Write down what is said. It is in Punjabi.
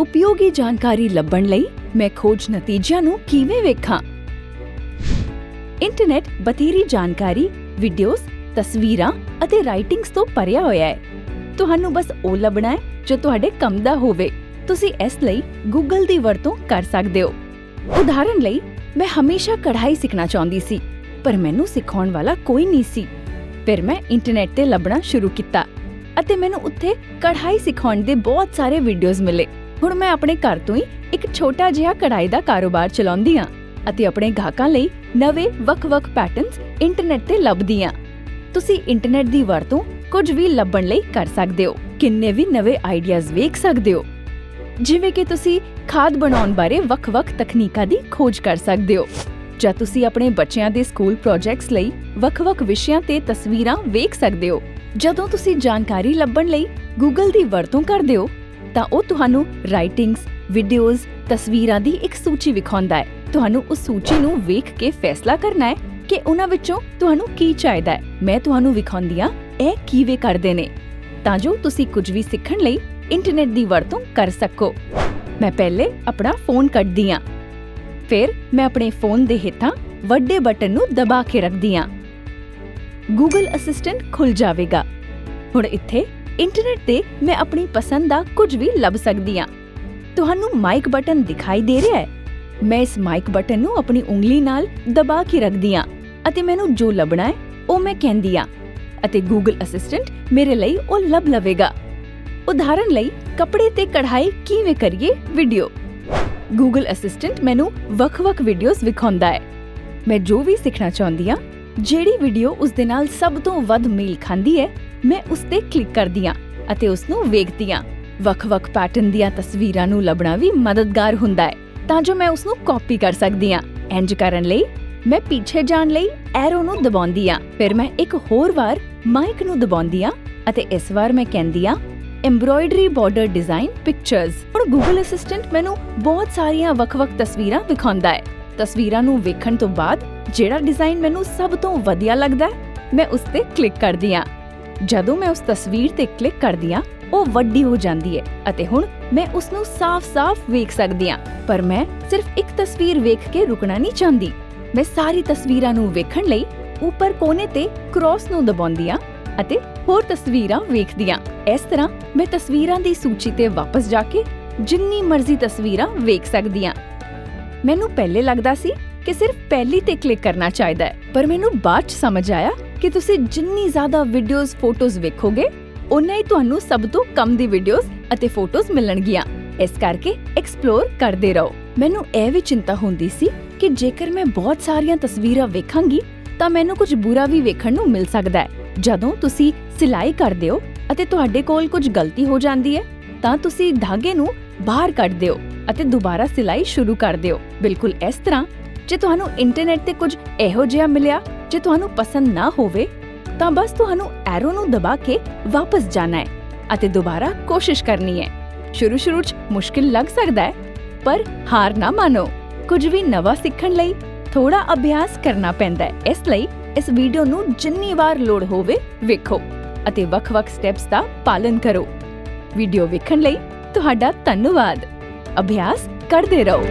ਉਪਯੋਗੀ ਜਾਣਕਾਰੀ ਲੱਭਣ ਲਈ ਮੈਂ ਖੋਜ ਨਤੀਜਿਆਂ ਨੂੰ ਕਿਵੇਂ ਵੇਖਾਂ ਇੰਟਰਨੈਟ ਬਥੇਰੀ ਜਾਣਕਾਰੀ ਵੀਡੀਓਜ਼ ਤਸਵੀਰਾਂ ਅਤੇ ਰਾਈਟਿੰਗਸ ਤੋਂ ਭਰਿਆ ਹੋਇਆ ਹੈ ਤੁਹਾਨੂੰ ਬਸ ਉਹ ਲੱਭਣਾ ਹੈ ਜੋ ਤੁਹਾਡੇ ਕੰਮ ਦਾ ਹੋਵੇ ਤੁਸੀਂ ਇਸ ਲਈ ਗੂਗਲ ਦੀ ਵਰਤੋਂ ਕਰ ਸਕਦੇ ਹੋ ਉਦਾਹਰਨ ਲਈ ਮੈਂ ਹਮੇਸ਼ਾ ਕਢਾਈ ਸਿੱਖਣਾ ਚਾਹੁੰਦੀ ਸੀ ਪਰ ਮੈਨੂੰ ਸਿਖਾਉਣ ਵਾਲਾ ਕੋਈ ਨਹੀਂ ਸੀ ਫਿਰ ਮੈਂ ਇੰਟਰਨੈਟ ਤੇ ਲੱਭਣਾ ਸ਼ੁਰੂ ਕੀਤਾ ਅਤੇ ਮੈਨੂੰ ਉੱਥੇ ਕਢਾਈ ਸਿਖਾਉਣ ਦੇ ਬਹੁਤ ਸਾਰੇ ਵੀਡੀਓਜ਼ ਮਿਲੇ ਹੁਣ ਮੈਂ ਆਪਣੇ ਘਰ ਤੋਂ ਹੀ ਇੱਕ ਛੋਟਾ ਜਿਹਾ ਕਢਾਈ ਦਾ ਕਾਰੋਬਾਰ ਚਲਾਉਂਦੀ ਹਾਂ ਅਤੇ ਆਪਣੇ ਗਾਹਕਾਂ ਲਈ ਨਵੇਂ ਵੱਖ-ਵੱਖ ਪੈਟਰਨਸ ਇੰਟਰਨੈਟ ਤੇ ਲੱਭਦੀ ਹਾਂ। ਤੁਸੀਂ ਇੰਟਰਨੈਟ ਦੀ ਵਰਤੋਂ ਕੁਝ ਵੀ ਲੱਭਣ ਲਈ ਕਰ ਸਕਦੇ ਹੋ। ਕਿੰਨੇ ਵੀ ਨਵੇਂ ਆਈਡੀਆਜ਼ ਵੇਖ ਸਕਦੇ ਹੋ। ਜਿਵੇਂ ਕਿ ਤੁਸੀਂ ਖਾਦ ਬਣਾਉਣ ਬਾਰੇ ਵੱਖ-ਵੱਖ ਤਕਨੀਕਾਂ ਦੀ ਖੋਜ ਕਰ ਸਕਦੇ ਹੋ। ਜਾਂ ਤੁਸੀਂ ਆਪਣੇ ਬੱਚਿਆਂ ਦੇ ਸਕੂਲ ਪ੍ਰੋਜੈਕਟਸ ਲਈ ਵੱਖ-ਵੱਖ ਵਿਸ਼ਿਆਂ ਤੇ ਤਸਵੀਰਾਂ ਵੇਖ ਸਕਦੇ ਹੋ। ਜਦੋਂ ਤੁਸੀਂ ਜਾਣਕਾਰੀ ਲੱਭਣ ਲਈ Google ਦੀ ਵਰਤੋਂ ਕਰਦੇ ਹੋ ਤਾਂ ਉਹ ਤੁਹਾਨੂੰ ਰਾਈਟਿੰਗਸ ਵੀਡੀਓਜ਼ ਤਸਵੀਰਾਂ ਦੀ ਇੱਕ ਸੂਚੀ ਵਿਖਾਉਂਦਾ ਹੈ। ਤੁਹਾਨੂੰ ਉਸ ਸੂਚੀ ਨੂੰ ਵੇਖ ਕੇ ਫੈਸਲਾ ਕਰਨਾ ਹੈ ਕਿ ਉਹਨਾਂ ਵਿੱਚੋਂ ਤੁਹਾਨੂੰ ਕੀ ਚਾਹੀਦਾ ਹੈ। ਮੈਂ ਤੁਹਾਨੂੰ ਵਿਖਾਉਂਦੀ ਹਾਂ, ਇਹ ਕਿਵੇਂ ਕਰਦੇ ਨੇ। ਤਾਂ ਜੋ ਤੁਸੀਂ ਕੁਝ ਵੀ ਸਿੱਖਣ ਲਈ ਇੰਟਰਨੈਟ ਦੀ ਵਰਤੋਂ ਕਰ ਸਕੋ। ਮੈਂ ਪਹਿਲੇ ਆਪਣਾ ਫੋਨ ਕੱਢਦੀ ਆ ਫਿਰ ਮੈਂ ਆਪਣੇ ਫੋਨ ਦੇ ਹੇਠਾਂ ਵੱਡੇ ਬਟਨ ਨੂੰ ਦਬਾ ਕੇ ਰੱਖਦੀ ਹਾਂ। Google ਅਸਿਸਟੈਂਟ ਖੁੱਲ ਜਾਵੇਗਾ। ਹੁਣ ਇੱਥੇ ਇੰਟਰਨੈਟ ਤੇ ਮੈਂ ਆਪਣੀ ਪਸੰਦ ਦਾ ਕੁਝ ਵੀ ਲੱਭ ਸਕਦੀ ਹਾਂ। ਤੁਹਾਨੂੰ ਮਾਈਕ ਬਟਨ ਦਿਖਾਈ ਦੇ ਰਿਹਾ ਹੈ। ਮੈਂ ਇਸ ਮਾਈਕ ਬਟਨ ਨੂੰ ਆਪਣੀ ਉਂਗਲੀ ਨਾਲ ਦਬਾ ਕੇ ਰੱਖਦੀ ਹਾਂ ਅਤੇ ਮੈਨੂੰ ਜੋ ਲੱਭਣਾ ਹੈ, ਉਹ ਮੈਂ ਕਹਿੰਦੀ ਹਾਂ ਅਤੇ Google ਅਸਿਸਟੈਂਟ ਮੇਰੇ ਲਈ ਉਹ ਲੱਭ ਲਵੇਗਾ। ਉਦਾਹਰਨ ਲਈ, ਕੱਪੜੇ ਤੇ ਕਢਾਈ ਕਿਵੇਂ ਕਰੀਏ? ਵੀਡੀਓ Google ਅਸਿਸਟੈਂਟ ਮੈਨੂੰ ਵੱਖ-ਵੱਖ ਵੀਡੀਓਜ਼ ਵਿਖਾਉਂਦਾ ਹੈ। ਮੈਂ ਜੋ ਵੀ ਸਿੱਖਣਾ ਚਾਹੁੰਦੀ ਹਾਂ, ਜਿਹੜੀ ਵੀਡੀਓ ਉਸ ਦੇ ਨਾਲ ਸਭ ਤੋਂ ਵੱਧ ਮੇਲ ਖਾਂਦੀ ਹੈ ਮੈਂ ਉਸ ਤੇ ਕਲਿੱਕ ਕਰਦੀ ਹਾਂ ਅਤੇ ਉਸ ਨੂੰ ਵੇਖਦੀ ਹਾਂ ਵੱਖ-ਵੱਖ ਪੈਟਰਨ ਦੀਆਂ ਤਸਵੀਰਾਂ ਨੂੰ ਲੱਭਣਾ ਵੀ ਮਦਦਗਾਰ ਹੁੰਦਾ ਹੈ, ਤਾਂ ਜੋ ਮੈਂ ਉਸ ਨੂੰ ਕਾਪੀ ਕਰ ਸਕਦੀ ਹਾਂ ਇੰਜ ਕਰਨ ਲਈ ਮੈਂ ਪਿੱਛੇ ਜਾਣ ਲਈ ਐਰੋ ਨੂੰ ਦਬਾਉਂਦੀ ਹਾਂ ਫਿਰ ਮੈਂ ਇੱਕ ਹੋਰ ਵਾਰ ਮਾਈਕ ਨੂੰ ਦਬਾਉਂਦੀ ਹਾਂ ਅਤੇ ਇਸ ਵਾਰ ਮੈਂ ਕਹਿੰਦੀ ਹਾਂ ਐਮਬ੍ਰੋਇਡਰੀ ਬਾਰਡਰ ਡਿਜ਼ਾਈਨ ਪਿਕਚਰਸ ਹੁਣ Google ਅਸਿਸਟੈਂਟ ਮੈਨੂੰ ਬਹੁਤ ਸਾਰੀਆਂ ਵੱਖ-ਵੱਖ ਤਸਵੀਰਾਂ ਵਿਖਾਉਂਦਾ ਹੈ। ਤਸਵੀਰਾਂ ਨੂੰ ਵੇਖਣ ਤੋਂ ਬਾਅਦ ਜਿਹੜਾ ਡਿਜ਼ਾਈਨ ਮੈਨੂੰ ਸਭ ਤੋਂ ਵਧੀਆ ਲੱਗਦਾ ਹੈ, ਮੈਂ ਉਸ ਤੇ ਕਲਿੱਕ ਕਰਦੀ ਹਾਂ ਜਦੋਂ ਮੈਂ ਉਸ ਤਸਵੀਰ ਤੇ ਕਲਿੱਕ ਕਰਦੀ ਹਾਂ, ਉਹ ਵੱਡੀ ਹੋ ਜਾਂਦੀ ਹੈ ਅਤੇ ਹੁਣ ਮੈਂ ਉਸ ਨੂੰ ਸਾਫ਼-ਸਾਫ਼ ਵੇਖ ਸਕਦੀ ਹਾਂ। ਪਰ ਮੈਂ ਸਿਰਫ ਇੱਕ ਤਸਵੀਰ ਵੇਖ ਕੇ ਰੁਕਣਾ ਨਹੀਂ ਚਾਹੁੰਦੀ। ਮੈਂ ਸਾਰੀ ਤਸਵੀਰਾਂ ਨੂੰ ਵੇਖਣ ਲਈ ਉੱਪਰ ਕੋਨੇ ਤੇ ਕ੍ਰਾਸ ਨੂੰ ਦਬਾਉਂਦੀ ਆ ਅਤੇ ਹੋਰ ਤਸਵੀਰਾਂ ਵੇਖਦੀ ਹਾਂ। ਇਸ ਤਰ੍ਹਾਂ ਮੈਂ ਤਸਵੀਰਾਂ ਦੀ ਸੂਚੀ ਤੇ ਵਾਪਸ ਜਾ ਕੇ ਜਿੰਨੀ ਮਰਜ਼ੀ ਤਸਵੀਰਾਂ ਵੇਖ ਸਕਦੀ ਹਾਂ। ਮੈਨੂੰ ਪਹਿਲੇ ਲੱਗਦਾ ਸੀ ਕਿ ਸਿਰਫ ਪਹਿਲੀ ਤੇ ਕਲਿੱਕ ਕਰਨਾ ਚਾਹੀਦਾ ਹੈ। ਪਰ ਮੈਨੂੰ ਬਾਅਦ ਚ ਸਮਝ ਆਇਆ ਕਿ ਤੁਸੀਂ ਜਿੰਨੀ ਜ਼ਿਆਦਾ ਵੀਡੀਓਜ਼ ਫੋਟੋਜ਼ ਵੇਖੋਗੇ ਉਨਾ ਹੀ ਤੁਹਾਨੂੰ ਸਭ ਤੋਂ ਕਮ ਦੀ ਵੀਡੀਓਜ਼ ਅਤੇ ਫੋਟੋਜ਼ ਮਿਲਣਗੀਆਂ। ਇਸ ਕਰਕੇ ਐਕਸਪਲੋਰ ਕਰਦੇ ਰਹੋ। ਮੈਨੂੰ ਇਹ ਵੀ ਚਿੰਤਾ ਹੁੰਦੀ ਸੀ ਕਿ ਜੇਕਰ ਮੈਂ ਬਹੁਤ ਸਾਰੀਆਂ ਤਸਵੀਰਾਂ ਵੇਖਾਂਗੀ, ਤਾਂ ਮੈਨੂੰ ਕੁਝ ਬੁਰਾ ਵੀ ਵੇਖਣ ਨੂੰ ਮਿਲ ਸਕਦਾ ਹੈ। ਜਦੋਂ ਤੁਸੀਂ ਸਿਲਾਈ ਕਰਦੇ ਹੋ ਅਤੇ ਤੁਹਾਡੇ ਕੋਲ ਕੁਝ ਗਲਤੀ ਹੋ ਜਾਂਦੀ ਹੈ, ਤਾਂ ਤੁਸੀਂ ਧਾਗੇ ਨੂੰ ਬਾਹਰ ਕੱਢ ਦਿਓ ਅਤੇ ਦੁਬਾਰਾ ਸਿਲਾਈ ਸ਼ੁਰੂ ਕਰ ਦਿਓ। ਬਿਲਕੁਲ ਇਸ ਤਰ੍ਹਾਂ ਜੇ ਤੁਹਾਨੂੰ ਇੰਟਰਨੈਟ ਤੇ ਕੁਝ ਇਹੋ ਜਿਹਾ ਮਿਲਿਆ, ਜੇ ਤੁਹਾਨੂੰ ਪਸੰਦ ਨਾ ਹੋਵੇ, ਤਾਂ ਬਸ ਤੁਹਾਨੂੰ ਐਰੋ ਨੂੰ ਦਬਾ ਕੇ ਵਾਪਸ ਜਾਣਾ ਹੈ ਅਤੇ ਦੁਬਾਰਾ ਕੋਸ਼ਿਸ਼ ਕਰਨੀ ਹੈ। ਸ਼ੁਰੂ ਸ਼ੁਰੂ 'ਚ ਮੁਸ਼ਕਿਲ ਲੱਗ ਸਕਦਾ ਹੈ, ਪਰ ਹਾਰ ਨਾ ਮਾਨੋ। ਕੁਝ ਵੀ ਨਵਾਂ ਸਿੱਖਣ ਲਈ ਥੋੜਾ ਅਭਿਆਸ ਕਰਨਾ ਪੈਂਦਾ ਹੈ। ਇਸ ਲਈ ਇਸ ਵੀਡੀਓ ਨੂੰ ਜਿੰਨੀ ਵਾਰ ਲੋੜ ਹੋਵੇ ਵੇਖੋ ਅਤੇ ਵੱਖ-ਵੱਖ ਸਟੈਪਸ ਦਾ ਪਾਲਨ ਕਰੋ। ਵੀਡੀਓ ਵੇਖਣ ਲਈ ਤੁਹਾਡਾ ਧੰਨਵਾਦ। ਅਭਿਆਸ ਕਰਦੇ ਰਹੋ।